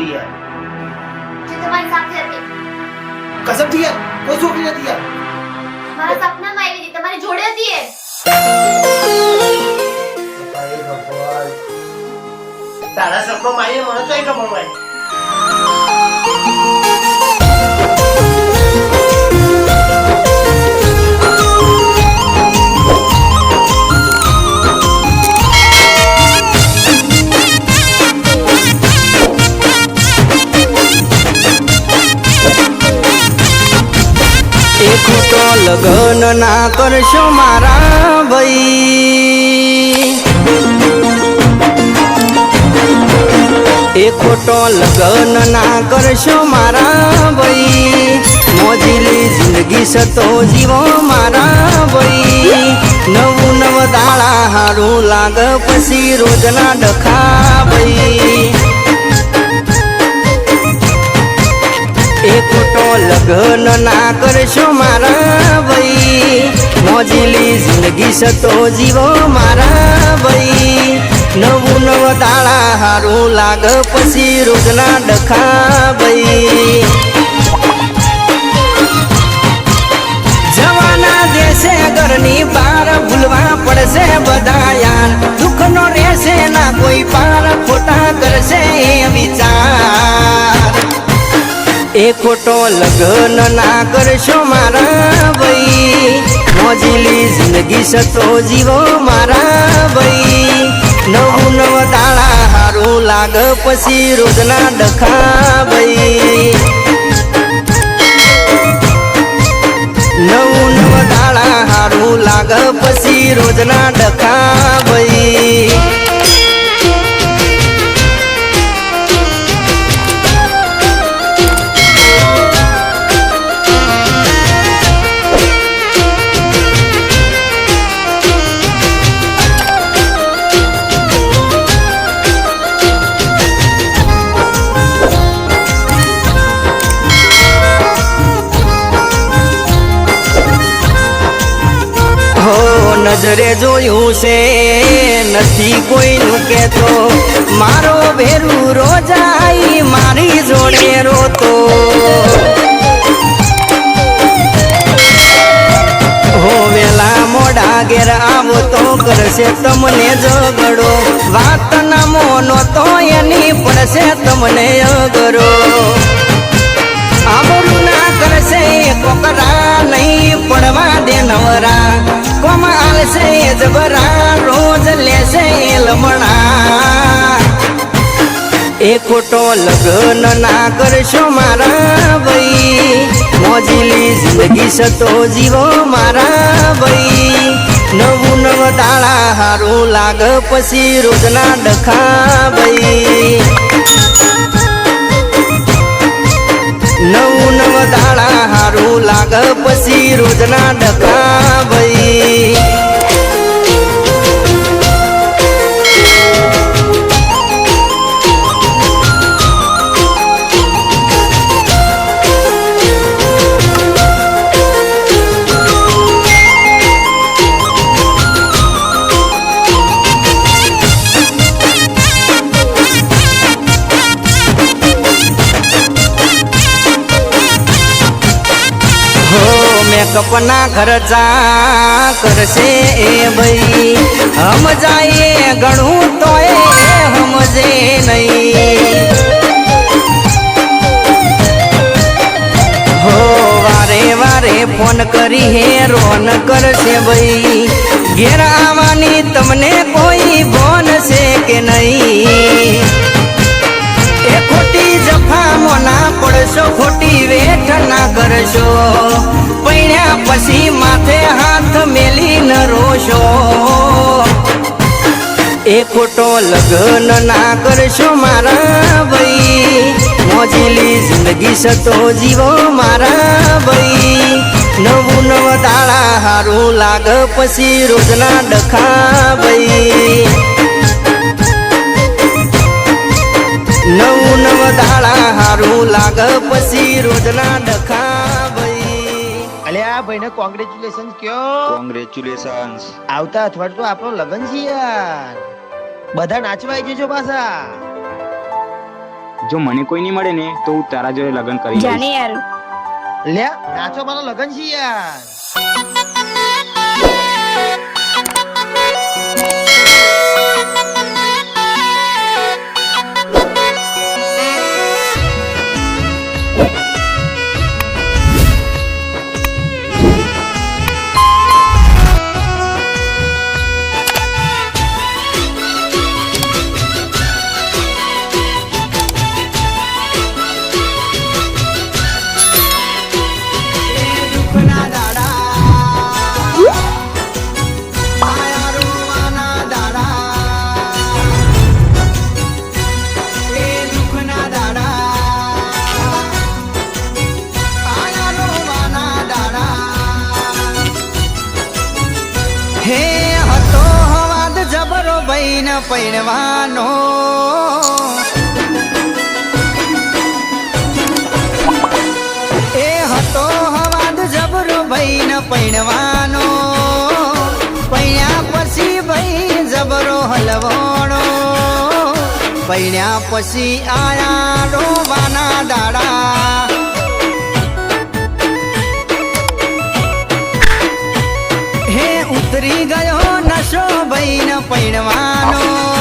છોકરી યાર તમારી સાથે હતી. કસમથી યાર કોઈ છોકરી નથી યાર. મારા સપનામાં આવી હતી તમારી જોડે હતી એ. તારા સપનો માઈએ મને તો ખબર હોય. ના કરશો મારા ભાઈ. એ ખોટો લગન ના કરશો મારા ભાઈ. મોજીલી જિંદગી સતો જીવો મારા ભાઈ. નવું નવ દાળા હારું લાગ પછી રોજના ડખા ભાઈ. એ લગન ના કરશો મારા ભાઈ. મોજીલી જિંદગી સતો જીવો મારા ભાઈ. નવું નવ દાળા હારું લાગ પછી રોજના ડખા ભાઈ. જવાના દેશે ઘરની બાર ભૂલવા પડશે બધા યાર. દુઃખનો રહેશે ના કોઈ પાર, ખોટા કરશે વિચાર. એ ખોટો લગ્ન ના કરશો મારા ભાઈ. મોજીલી જિંદગી સતો જીવો મારા ભાઈ. નવું નવ દાળા હારું લાગ પછી રોજના ડખા ભાઈ. નવું નવ દાળા હારું લાગ પછી રોજના ડખા ભાઈ. નજરે જોયું છે. નથી કોઈનું કેતો મારો ભેરું રોજાઈ મારી જોડે રોતો. હો વેલા મોડા ઘેર આવો તો કરશે તમને ઝઘડો. વાત ના મોનો તો એની પડશે તમને અગરો. આબરૂ ના કરશે, કોકરા નહીં પડવા દે નવરા. કોમ આલશે જબરા રોજ લેશે લમણા. એ ખોટો લગ્ન ના કરશો મારા ભાઈ. મોજીલી જિંદગી સતો જીવો મારા ભાઈ. નવું નવ દાળા હારું લાગ પછી રોજના ડખા ભાઈ. નવું નવ દાળા હારું લાગ પછી રોજના ડકા ભાઈ મેકઅપ ના ખર્ચા કરશે એ ભાઈ. હમ જાઈએ ઘણું તોય હમજે નહીં. હો, વારે વારે ફોન કરી હે, રોન કરશે ભાઈ. ઘેર આવવાની તમને કોઈ બોન કે નહીં? એ ખોટી ના પડશો, ખોટી વેઠ ના કરશો. પૈણ્યા પછી માથે હાથ મેલી ન રોશો. એ ખોટો લગ્ન ના કરશો મારા ભાઈ. મોજેલી જિંદગી સતો જીવો મારા ભાઈ. નવું નવ દાળા હારું લાગ પછી રોજના ડખા ભાઈ. નવું દાડા લાગ પછી રોજના ડખા ભાઈ અલ્યા ભાઈને કોંગ્રેચ્યુલેશન કયો. કોંગ્રેચ્યુલેશન આવતા અઠવાડિયે તો આપણો લગન છે યાર. બધા નાચવા આવી જજો પાછા. જો મને કોઈ નહીં મળે ને તો હું તારા જોડે લગન કરી જાને યાર. લે નાચો મારો લગન છે યાર. પૈણવાનો. એ હતો હવાદ જબરો બૈન પૈણવાનો. પૈણ્યા પછી ભાઈ જબરો હલવાણો. પૈણ્યા પછી આયા રોવાના દાડા. હે ઉતરી ગયો બૈન પૈણવાનો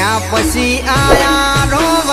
પૈણ્યા પછી આયા રોવાના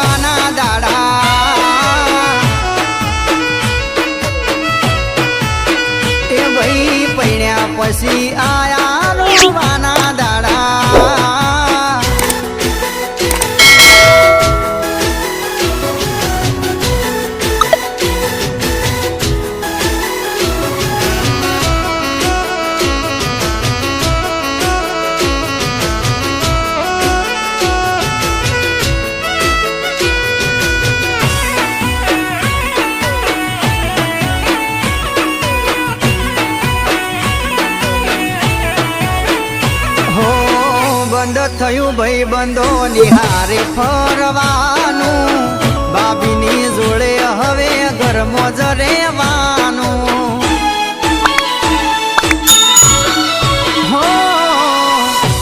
બંધ થયું ભાઈ બંધો નિહારે ફરવાનું. બાબીની જોડે હવે ઘરમાં જ રહેવાનું.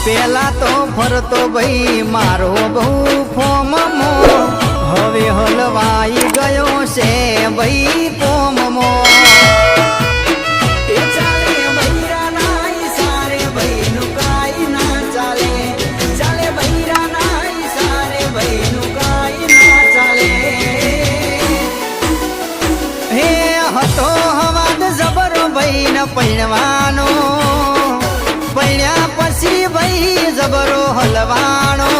પેલા તો ફરતો ભાઈ મારો બહુ હે હતો હવાદ જબરો બૈન પૈણવાનો. પૈણ્યા પછી ભાઈ જબરો હલવાણો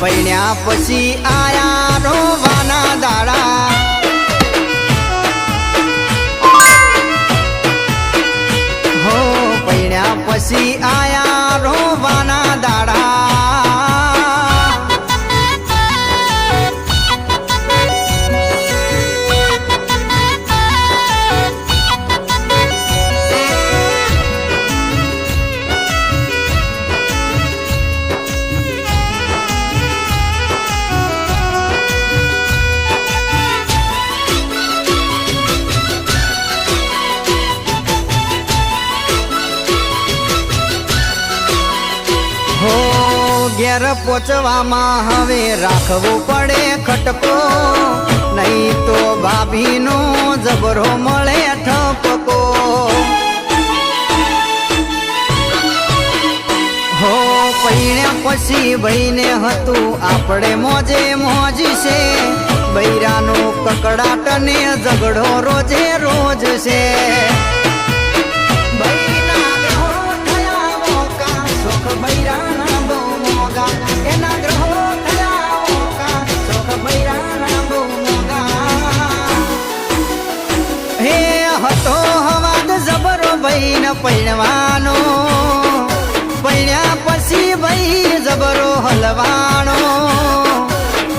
પૈણ્યા પછી આયા રોવાના દાડા. હો, પૈણ્યા પછી આયા રોવાના ઘેર પોચવામાં હવે રાખવું પડે ખટકો. નહીં તો ભાભીનો જબરો મળે ઠપકો હો પૈણ્યા પછી ભાઈને હતું આપણે મોજે મોજી છે. બૈરાનો કકડાટ ને ઝઘડો રોજે રોજ છે. હલવાનો.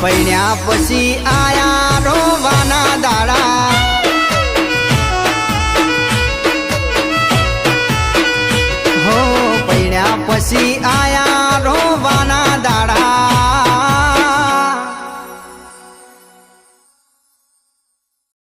પૈણ્યા પછી આયા રોવાના દાડા. હો પૈણ્યા પછી આ